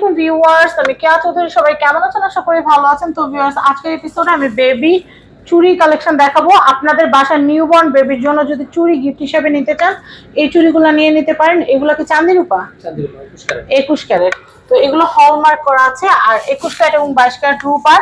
আলাইকুম ভিউয়ার্স আমি কেয়া চৌধুরী সবাই কেমন আছেন? আশা করি ভালো আছেন। তো ভিউয়ার্স আজকের এপিসোডে আমি বেবি চুড়ি কালেকশন দেখাবো। আপনাদের বাসার নিউবর্ন বেবির জন্য যদি চুড়ি গিফট হিসেবে নিতে চান এই চুড়িগুলো নিয়ে নিতে পারেন। এগুলো কি চান্দি রূপা একুশ ক্যারেট। তো এগুলো হলমার্ক করা আছে আর একুশ ক্যারেট এবং বাইশ ক্যারেট রূপার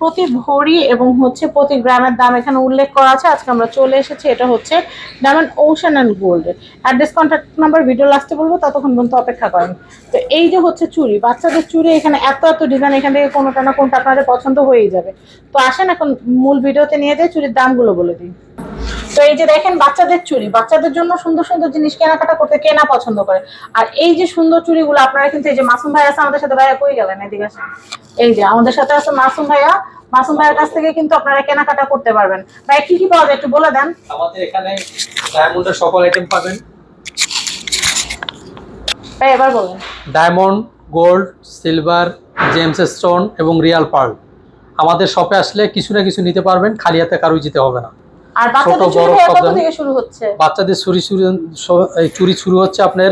প্রতি ভরি এবং হচ্ছে প্রতি গ্রামের দাম এখানে উল্লেখ করা আছে। আজকে আমরা চলে এসেছি, এটা হচ্ছে diamond ocean and gold address contact number video লাস্টে বলব, ততক্ষণ পর্যন্ত অপেক্ষা করেন। তো এই যে হচ্ছে চুড়ি বাচ্চাদের চুড়ি এখানে এত এত ডিজাইন এখান থেকে কোনোটা না কোনটা আপনাদের পছন্দ হয়েই যাবে। তো আসেন, এখন মূল ভিডিওতে নিয়ে যাই চুড়ির দামগুলো বলে দিই। তো এই যে দেখেন, বাচ্চাদের চুড়ি বাচ্চাদের জন্য সুন্দর সুন্দর জিনিস কেনাকাটা করতে কেনা পছন্দ করে? আর এই যে সুন্দর চুড়িগুলো আপনারা কিন্তু এই যে মাসুম ভাই আছে, আমাদের সাথে ভাইয়া কই গেলেন? এদিকে এই যে আমাদের সাথে আছে মাসুম ভাইয়া। মাসুম ভাইয়ের কাছ থেকে কিন্তু আপনারা কেনাকাটা করতে পারবেন। ভাই কি কি পাওয়া যায় একটু বলে দেন। আমাদের এখানে ডায়মন্ডের সকল আইটেম পাবেন। ভাই এবার বলেন। Diamond gold silver gems stone এবং রিয়াল পার্ল। আমাদের শপে আসলে কিছু না কিছু নিতে পারবেন খালি হাতে কারোই যেতে হবে না। আর বাচ্চাদের ছোট, বড় সব কত থেকে শুরু হচ্ছে? বাচ্চাদের চুরি চুরি চুরি শুরু হচ্ছে আপনার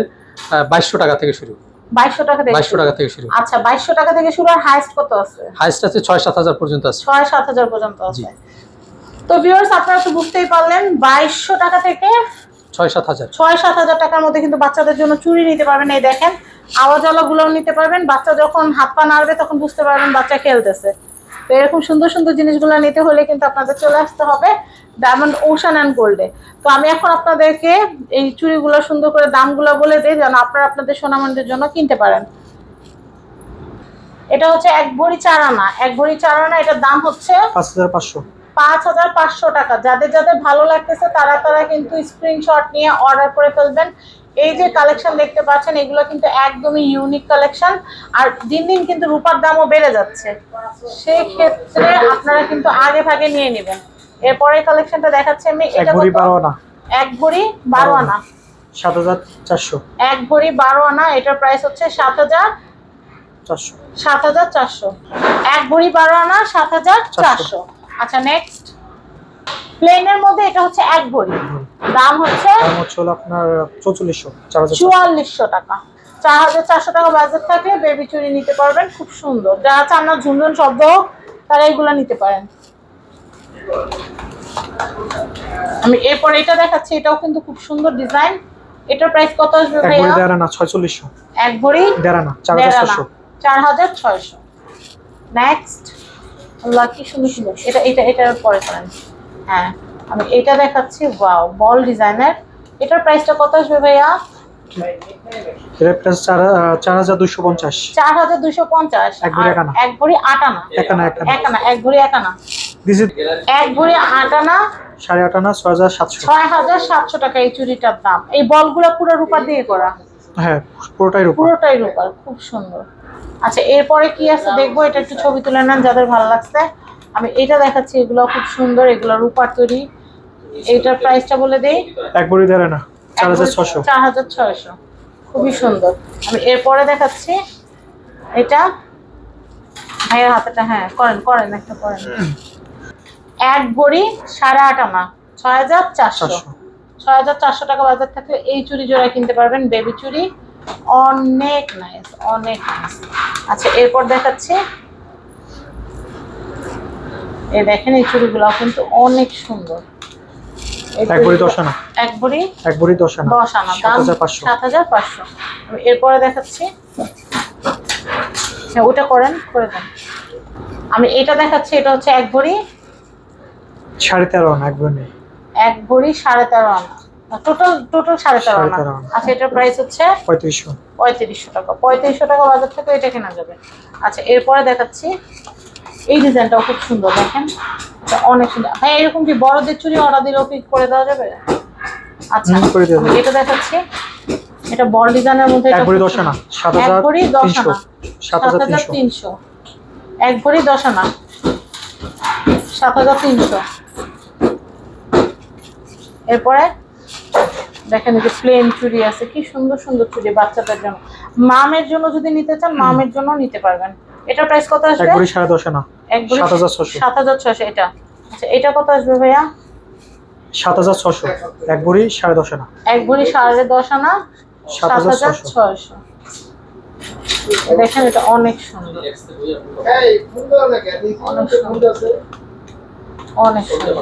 বাইশশো টাকা থেকে শুরু। বাইশশো টাকা থেকে। টাকা থেকে শুরু। আচ্ছা টাকা থেকে শুরু আর হাইস্ট কত আছে? হাইস্ট আছে ছয় সাত হাজার পর্যন্ত আছে। ছয় সাত হাজার পর্যন্ত আছে। তো ভিউয়ার্স আপনারা তো বুঝতেই পারলেন বাইশশো টাকা থেকে ছয় সাত হাজার। ছয় সাত হাজার টাকার মধ্যে কিন্তু বাচ্চাদের জন্য চুরি নিতে পারবেন। এই দেখেন আওয়াজ আলাগুলোও নিতে পারবেন। বাচ্চা যখন হাত পা নাড়বে তখন বুঝতে পারবেন বাচ্চা খেলতেছে। তো এরকম সুন্দর সুন্দর জিনিসগুলো নিতে হলে কিন্তু আপনাদের চলে আসতে হবে ডায়মন্ড ওশান অ্যান্ড গোল্ডে তো আমি এখন আপনাদেরকে এই চুড়িগুলো সুন্দর করে দামগুলো বলে দিই যেন আপনারা আপনাদের সোনামন্দির জন্য কিনতে পারেন। এটা হচ্ছে এক ভরি চার আনা। এক ভরি চার আনা এটার দাম হচ্ছে পাঁচ হাজার পাঁচশো। পাঁচ হাজার পাঁচশো টাকা। যাদের যাদের ভালো লাগতেছে তারা তারা কিন্তু স্ক্রিনশট নিয়ে অর্ডার করে ফেলবেন। এই যে কালেকশন দেখতে পাচ্ছেন এগুলো কিন্তু একদমই ইউনিক কালেকশন আর দিন দিন কিন্তু রূপার দামও বেড়ে যাচ্ছে। সেই ক্ষেত্রে আপনারা কিন্তু আগে ভাগে নিয়ে নেবেন। এরপরে কালেকশনটা দেখাচ্ছি আমি। এটা ভরি কত? বারো আনা এক ভরি বারো আনা সাত হাজার চারশো। এক ভরি বারো আনা এটার প্রাইস হচ্ছে সাত হাজার চারশো। সাত হাজার চারশো। এক ভরি বারো আনা সাত হাজার চারশো। আচ্ছা নেক্সট প্লেনের মধ্যে এটা হচ্ছে এক ভরি। দাম হচ্ছে দাম হচ্ছে হলো আপনার চৌচল্লিশশো চার হাজার চুয়াল্লিশশো টাকা। চার হাজার চারশো টাকা বাজেট থাকলে বেবি চুড়ি নিতে পারবেন খুব সুন্দর। যারা চান না ঝুনঝুন শব্দ হোক তারা এগুলো নিতে পারেন। আমি এরপর এটা দেখাচ্ছি এটাও কিন্তু খুব সুন্দর ডিজাইন এটার প্রাইস কত আসবে এক ভরি ভাইয়া? এক ভরি দেড় আনা চার দেড় হাজার আনা, ছশো চার হাজার ছয়শো। নেক্সট আল্লাহ কি সুন্দর সুন্দর। এটা এটা এটার পরে করেন। হ্যাঁ। আমি এটা দেখাচ্ছি ওয়াও বল ডিজাইনের। এটার প্রাইসটা কত আসবে ভাইয়া? এর প্রাইস চার আহ, চার হাজার দুশো পঞ্চাশ। চার হাজার দুশো পঞ্চাশ। এক ভরি আনা। এক ভরি আট আনা। এক আনা এক ভরি আনা। দিস ইজ এক ভরি আট আনা। সাড়ে আট আনা ছয় হাজার সাতশো। ছয় হাজার সাতশো টাকা এই চুড়িটার দাম। এই বলগুলো পুরো রূপার দিয়ে করা। হ্যাঁ পুরোটাই রূপা। পুরোটাই রূপার খুব সুন্দর। আচ্ছা এরপরে কি আছে দেখব এটা একটু ছবি তুলে নেন যাদের ভালো লাগছে। আমি এটা দেখাচ্ছি এগুলো খুব সুন্দর এগুলো রূপার তৈরি। এইটার প্রাইসটা বলে দেই? এক হাজার ছশো চার হাজার ছয়শো। খুবই সুন্দর। আমি এরপরে দেখাচ্ছি। এটা? ভাইয়ের হাতেটা হ্যাঁ করেন করেন একটা করেন। এক ভরি সাড়ে আট আনা ছয় হাজার চারশো। ছয় হাজার চারশো টাকা বাজার থাকলে এই চুড়ি জোড়া কিনতে পারবেন বেবি চুড়ি অনেক নাইস অনেক নাইস আচ্ছা এরপর দেখাচ্ছি। এই দেখেন এই চুড়িগুলো কিন্তু অনেক সুন্দর। এক চুড়িগুলো- দশ আনা। এক ভরি এক ভরি দশ আনা। দশ আনা সাত দাম হাজার পাঁচশো। সাত হাজার পাঁচশো। আমি এরপরে দেখাচ্ছি। হ্যাঁ ওটা করেন করে দেন। আমি এটা দেখাচ্ছি এটা হচ্ছে এক ভরি। সাড়ে তেরো আনা এক ভরি এক ভরি সাড়ে তেরো আনা। টোটাল টোটাল সাড়ে তেরো আনা। আচ্ছা এটার প্রাইস হচ্ছে পঁয়ত্রিশশো। পঁয়ত্রিশশো টাকা। পঁয়ত্রিশশো টাকা বাজার থেকে এটা কেনা যাবে। আচ্ছা এরপরে দেখাচ্ছি। এই ডিজাইনটাও খুব সুন্দর দেখেন? এটা অনেক সুন্দর। হ্যাঁ এরকম কি বড়দের চুরি অর্ডার দিলেও কি করে দেওয়া যাবে? আচ্ছা করে দেওয়া আমি এটা দেখাচ্ছি। এটা বল ডিজাইনের মধ্যে এটা ভরি খুব দশ আনা সাত এক হাজার ভরি দশ তিনশো আনা সাত হাজার তিনশো। তিনশো। এক ভরি আনা এরপরে দেখেন যে প্লেন চুড়ি আছে কি সুন্দর সুন্দর চুড়ি বাচ্চাদের জন্য। মামের জন্য যদি নিতে চান মামের জন্য নিতে পারবেন। এটা প্রাইস কত আসবে? ভরি সাড়ে দশ আনা। এক ভরি সাত হাজার এটা। আচ্ছা এটা কত আসবে ভাইয়া? সাত হাজার ছশো এক ভরি সাড়ে দশ আনা। এক ভরি সাড়ে দশ আনা সাত সাত হাজার হাজার ছশো। ছয়শো। দেখেন এটা অনেক সুন্দর। অনেক সুন্দর।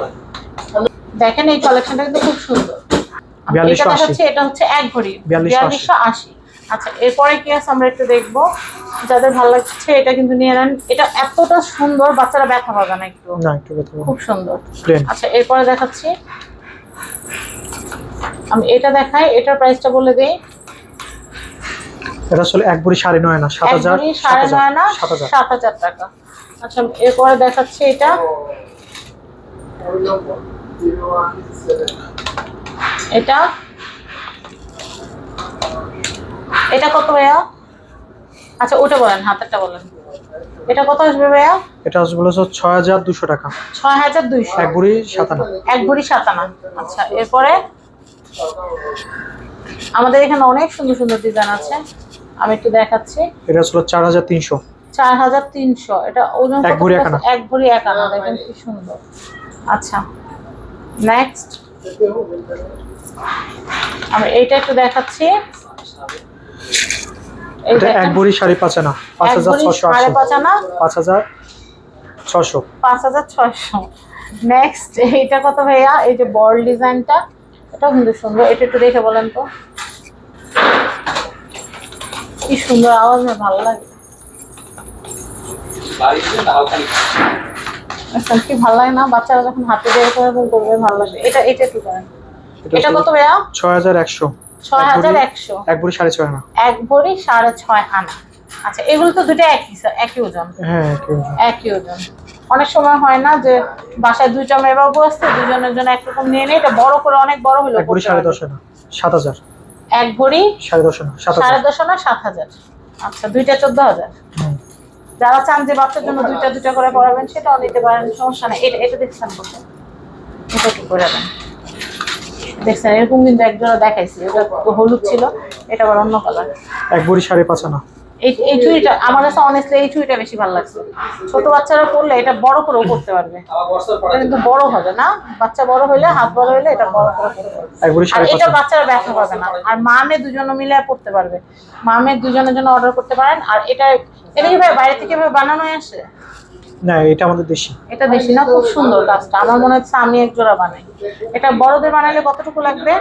দেখেন এই কালেকশনটা কিন্তু খুব সুন্দর। এটা দেখাচ্ছে এটা হচ্ছে এক ভরি। 4280 বিয়াল্লিশশো আশি। আচ্ছা এরপরে কি আছে আমরা একটু দেখব। যাদের ভালো লাগছে এটা কিন্তু নিয়ে নেন। এটা এতটা সুন্দর বাচ্চারা ব্যথা পাবে না একটু। না একটু খুব সুন্দর। আচ্ছা এরপরে দেখাচ্ছি। আমি এটা দেখাই এটার প্রাইসটা বলে দিই। এটা আসলে এক ভরি সাড়ে নয় না সাত হাজার সাড়ে নয় না সাত হাজার টাকা। আচ্ছা এরপরে দেখাচ্ছি এটা। এটা এটা কত ভাইয়া? আচ্ছা ওটা বলেন হাতেরটা বলেন। এটা কত আসবে ভাইয়া? এটা আসলে বলেছে ছয় হাজার দুশো টাকা। ছয় হাজার দুইশো এক ভরি সাতানা। এক ভরি সাতানা। আচ্ছা এরপরে? আমাদের এখানে অনেক সুন্দর সুন্দর ডিজাইন আছে। আমি একটু দেখাচ্ছি। এটা আসলে চার হাজার তিনশো। চার হাজার তিনশো। এটা ওজন এক ভরি আছে? এক আনা। এক ভরি এক আনা দেখেন কি সুন্দর। আচ্ছা নেক্সট আমি এইটা একটু দেখাচ্ছি। এটা এক ভরি সাড়ে পাঁচ আনা। পাঁচ হাজার ছশো সাড়ে পাঁচ আনা। পাঁচ হাজার ছশো পাঁচ হাজার ছয়শো। নেক্সট এইটা কত ভাইয়া? এই যে বল ডিজাইনটা এটাও কিন্তু সুন্দর। এটা একটু দেখে বলেন তো। কি সুন্দর আওয়াজ আমার ভালো লাগে। আচ্ছা কি ভালো লাগে না? বাচ্চারা যখন হাতে দিয়ে এরকম করবে ভালো লাগে। এটা এটা একটু করেন? এটা কত ভাইয়া? ছয় হাজার একশো। ছয় হাজার একশো। এক ভরি সাড়ে ছয় আনা। এক ভরি সাড়ে ছয় আনা। আচ্ছা এগুলো তো দুটো একই একই ওজন। হ্যাঁ একই ওজন। অনেক সময় হয় না যে বাসায় দুইটা মেয়ে বাবু আসছে দুজনের জন্য একরকম নিয়ে নেই এটা বড় করে অনেক বড় হলো এক ভরি সাড়ে দশ আনা সাত হাজার। এক ভরি সাড়ে দশ আনা সাড়ে দশ আনা সাত হাজার। আচ্ছা দুইটা চোদ্দ হাজার। যারা চান যে বাচ্চার জন্য দুইটা দুইটা করে পড়াবেন সেটাও নিতে পারেন সমস্যা নেই। এটা এটা দেখছেন কোথায় এটা কি করে দেন। দেখছেন এরকম কিন্তু একজোড়া দেখাইছি এটা তো হলুদ ছিল এটা আবার অন্য কালার এক ভরি সাড়ে পাঁচ আনা। এই এই চুড়িটা আমার কাছে অনেস্টলি এই চুড়িটা বেশি ভালো লাগছে। ছোট বাচ্চারা পরলে এটা বড় করেও করতে পারবে। কিন্তু বড় হবে না বাচ্চা বড় হইলে হাত বড় হইলে এটা বড় করে আর এটা বাচ্চারা ব্যথা পাবে না। আর মা মেয়ে দুজনে মিলে পড়তে পারবে। মা মেয়ে দুজনের জন্য অর্ডার করতে পারেন। আর এটা এটা কি ভাই বাইরে থেকে বানানো আসে? না এটা আমাদের দেশি। এটা বেশি না খুব সুন্দর কাজটা আমার মনে হচ্ছে আমি এক জোড়া বানাই। এটা বড়দের বানাইলে কতটুকু লাগবে?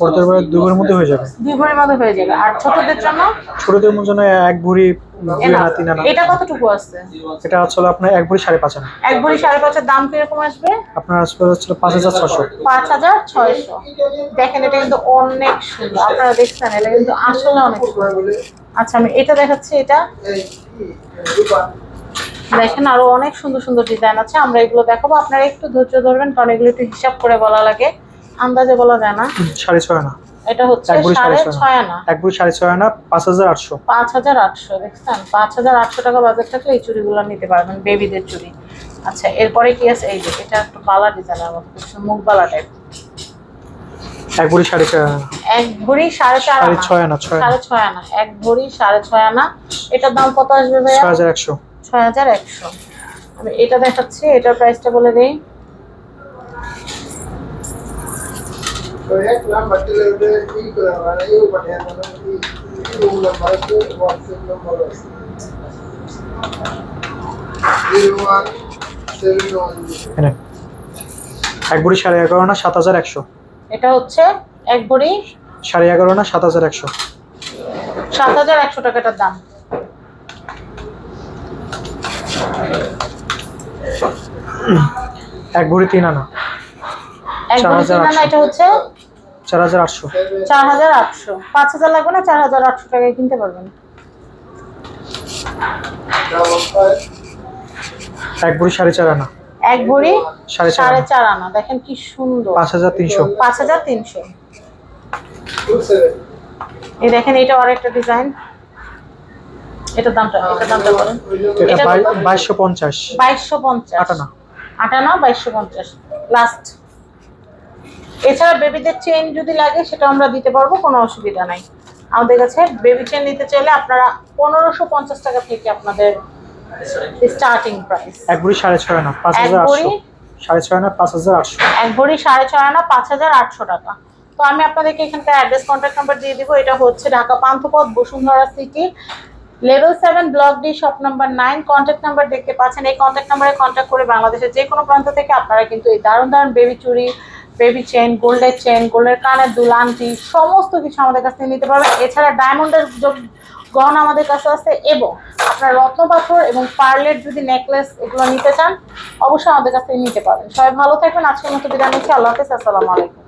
বড়দের বেলা দুই ভরির মধ্যে হয়ে যাবে। দুই ভরির মধ্যে হয়ে যাবে। আর ছোটদের জন্য? ছোটদের জন্য এক ভরি দুই আনা তিন আনা। এটা কতটুকু আছে? এটা আসলে আপনার এক ভরি সাড়ে পাঁচ আনা। এক ভরি সাড়ে পাঁচের দাম কীরকম আসবে? আপনার আসলে হচ্ছে পাঁচ হাজার ছশো পাঁচ হাজার ছয়শো। দেখেন এটা কিন্তু অনেক সুন্দর। আপনারা দেখছেন এটা কিন্তু আসলে অনেক সুন্দর। আচ্ছা আমি এটা দেখাচ্ছি এটা? দেখেন আরও অনেক সুন্দর সুন্দর ডিজাইন আছে। আমরা এগুলো দেখাবো। আপনারা একটু ধৈর্য ধরবেন কারণ এগুলো একটু হিসাব করে বলা লাগে। আন্দাজে বলা যায় না। সাড়ে ছয় আনা। এটা হচ্ছে সাড়ে ছয় আনা। এক সাড়ে ছয় আনা পাঁচ হাজার আটশো। পাঁচ হাজার আটশো দেখছেন? পাঁচ হাজার আটশো টাকা বাজার থাকলে এই চুড়িগুলো নিতে পারবেন বেবিদের চুড়ি। আচ্ছা এরপরে কি আছে? এই যে এটা একটু বালা ডিজাইনের মতো খুব মুখ বালা টাইপ এক ভরি সাড়ে ছয় আনা। এক ভরি সাড়ে চার ছয় আনা ছয় আনা। সাড়ে ছয় আনা এক ভরি সাড়ে ছয় আনা। এটার দাম কত আসবে ভাইয়া? ছয় হাজার একশো। ছয় হাজার একশো। আমি এটা দেখাচ্ছি এটার প্রাইসটা বলে দিই। এক ভরি সাড়ে এগারো আনা সাত হাজার একশো। এটা হচ্ছে এক ভরি সাড়ে এগারো আনা সাত হাজার একশো। সাত হাজার একশো টাকাটার দাম। এক ভরি তিন আনা। এক ভরি তিন আনা এটা হচ্ছে? চার হাজার আটশো। চার হাজার আটশো। পাঁচ হাজার লাগবে না? চার হাজার আটশো টাকায় কিনতে পারবেন। এক ভরি সাড়ে চার আনা। এক ভরি সাড়ে চার আনা। দেখেন কি সুন্দর। পাঁচ হাজার তিনশো। পাঁচ হাজার তিনশো। এই দেখেন এটা আরেকটা ডিজাইন এটার দামটা এটার দামটা বলেন। এটা এটা বাই- কত? বাইশশো পঞ্চাশ। বাইশশো পঞ্চাশ। আট আনা। আট আনা বাইশশো পঞ্চাশ। লাস্ট এছাড়া বেবিদের চেন যদি লাগে সেটা আমরা দিতে পারব কোনো অসুবিধা নাই। আমাদের কাছে বেবি চেন নিতে চাইলে আপনারা পনেরোশো পঞ্চাশ টাকা থেকে আপনাদের স্টার্টিং প্রাইস এক ভরি সাড়ে ছয় আনা পাঁচ হাজার আটশো। সাড়ে ছয় আনা পাঁচ হাজার আটশো। এক ভরি সাড়ে ছয় আনা পাঁচ হাজার আটশো টাকা। তো আমি আপনাদেরকে এখানকার অ্যাড্রেস কন্ট্যাক্ট নাম্বার দিয়ে দিব। এটা হচ্ছে Dhaka Panthapath Bashundhara city level seven block D, shop number nine contact number দেখতে পাচ্ছেন। এই কন্ট্যাক্ট নাম্বারে কন্ট্যাক্ট করে বাংলাদেশের যে কোনো প্রান্ত থেকে আপনারা কিন্তু এই দারুণ দারুণ বেবি চুরি বেবি চেন গোল্ডের চেন গোল্ডের কানের দুল, আংটি, সমস্ত কিছু আমাদের কাছ থেকে নিতে পারবেন। এছাড়া ডায়মন্ডের গহনা আমাদের কাছে আছে এবং আপনার রত্ন পাথর এবং পার্লের যদি নেকলেস এগুলো নিতে চান, অবশ্যই আমাদের কাছ থেকে নিতে পারবেন। সবাই ভালো থাকবেন। আজকের মতো বিদায় আল্লাহ হাফিজ। আসসালামু আলাইকুম।